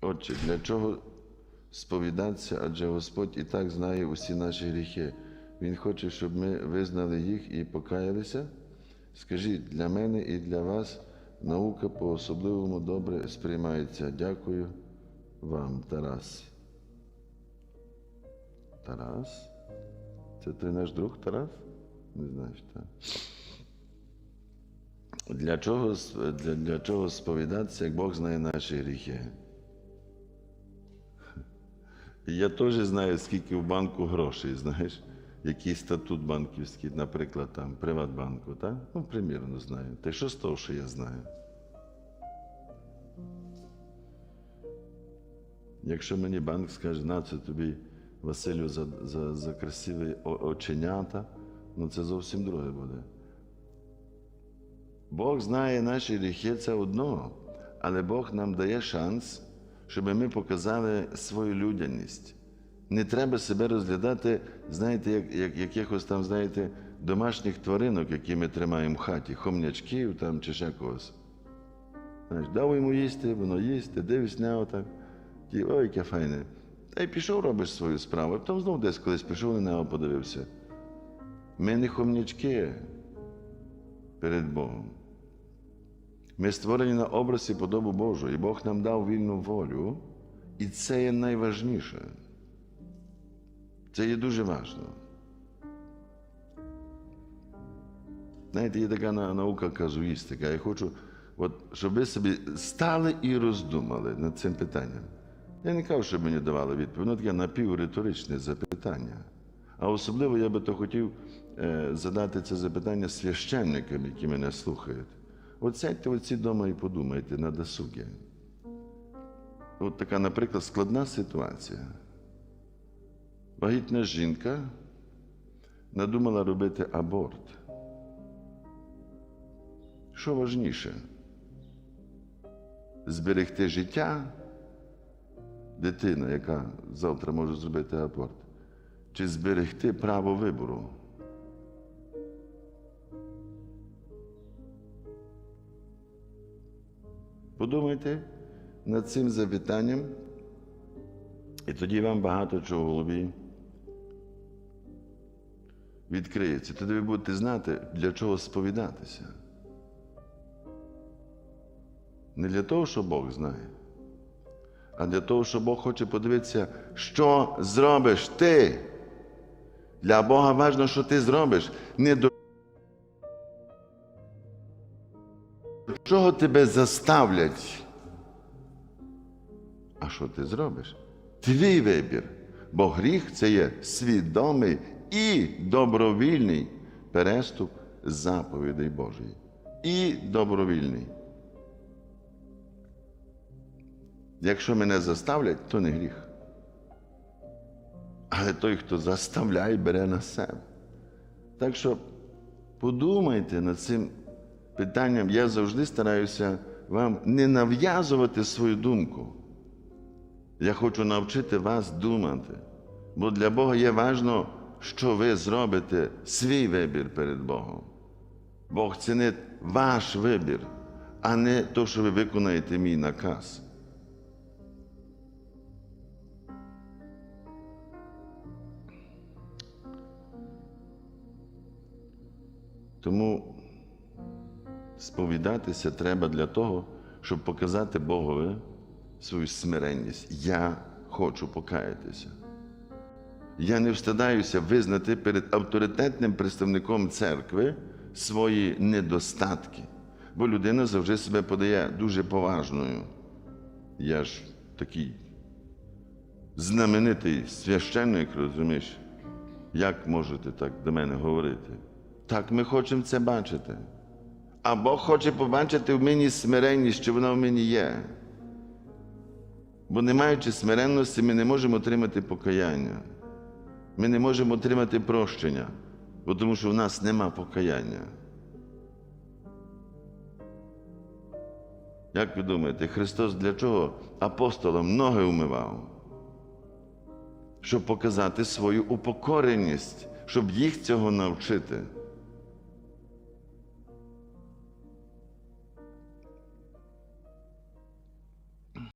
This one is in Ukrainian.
Отче, для чого сповідатися, адже Господь і так знає усі наші гріхи. Він хоче, щоб ми визнали їх і покаялися. Скажіть, для мене і для вас наука по-особливому добре сприймається. Дякую вам, Тарас. Тарас? Це ти наш друг Тарас? Не знаєш, так? Для чого, для, для чого сповідатися, як Бог знає наші гріхи? Я теж знаю, скільки в банку грошей, знаєш, який статут банківський, наприклад, там, Приватбанку, так? Ну, примірно знаю. Та що з того, що я знаю? Якщо мені банк скаже, на це тобі, Василю, за, за, за красиві оченята, ну це зовсім друге буде. Бог знає наші гріхи, це одно, але Бог нам дає шанс, щоб ми показали свою людяність. Не треба себе розглядати, знаєте, як, як якихось там, знаєте, домашніх тваринок, які ми тримаємо в хаті, хомнячків там чи ще когось. Знаєш, дав йому їсти, воно їсть, ти дивишся на отак. Ті, ой, яке файне. Та й пішов, робиш свою справу, а потім знову десь колись пішов на нього подивився. Ми не хомнячки перед Богом. Ми створені на образ і подобу Божу, і Бог нам дав вільну волю, і це є найважніше. Це є дуже важливо. Знаєте, є така наука казуїстика. Я хочу, от, щоб ви собі стали і роздумали над цим питанням. Я не кажу, щоб мені давали відповідь, воно таке напівриторичне запитання. А особливо я би то хотів е, задати це запитання священникам, які мене слухають. От сядьте оці вдома і подумайте на досугі. От така, наприклад, складна ситуація. Вагітна жінка надумала робити аборт. Що важніше? Зберегти життя дитини, яка завтра може зробити аборт, чи зберегти право вибору? Подумайте над цим запитанням, і тоді вам багато чого в голові відкриється. Тоді ви будете знати, для чого сповідатися. Не для того, що Бог знає, а для того, що Бог хоче подивитися, що зробиш ти. Для Бога важливо, що ти зробиш. Не до чого тебе заставлять. А що ти зробиш? Твій вибір. Бо гріх це є свідомий і добровільний переступ заповідей Божої. І добровільний. Якщо мене заставлять, то не гріх. Але той, хто заставляє, бере на себе. Так що подумайте над цим питанням. Я завжди стараюся вам не нав'язувати свою думку. Я хочу навчити вас думати. Бо для Бога є важливо, що ви зробите свій вибір перед Богом. Бог цінить ваш вибір, а не то, що ви виконаєте мій наказ. Тому сповідатися треба для того, щоб показати Богові свою смиренність. Я хочу покаятися. Я не встидаюся визнати перед авторитетним представником церкви свої недостатки, бо людина завжди себе подає дуже поважною. Я ж такий знаменитий священник, розумієш, як можете так до мене говорити? Так ми хочемо це бачити. А Бог хоче побачити в мені смиренність, що вона в мені є. Бо не маючи смиренності, ми не можемо отримати покаяння. Ми не можемо отримати прощення, бо тому що в нас нема покаяння. Як ви думаєте, Христос для чого апостолам ноги умивав? Щоб показати свою упокореність, щоб їх цього навчити.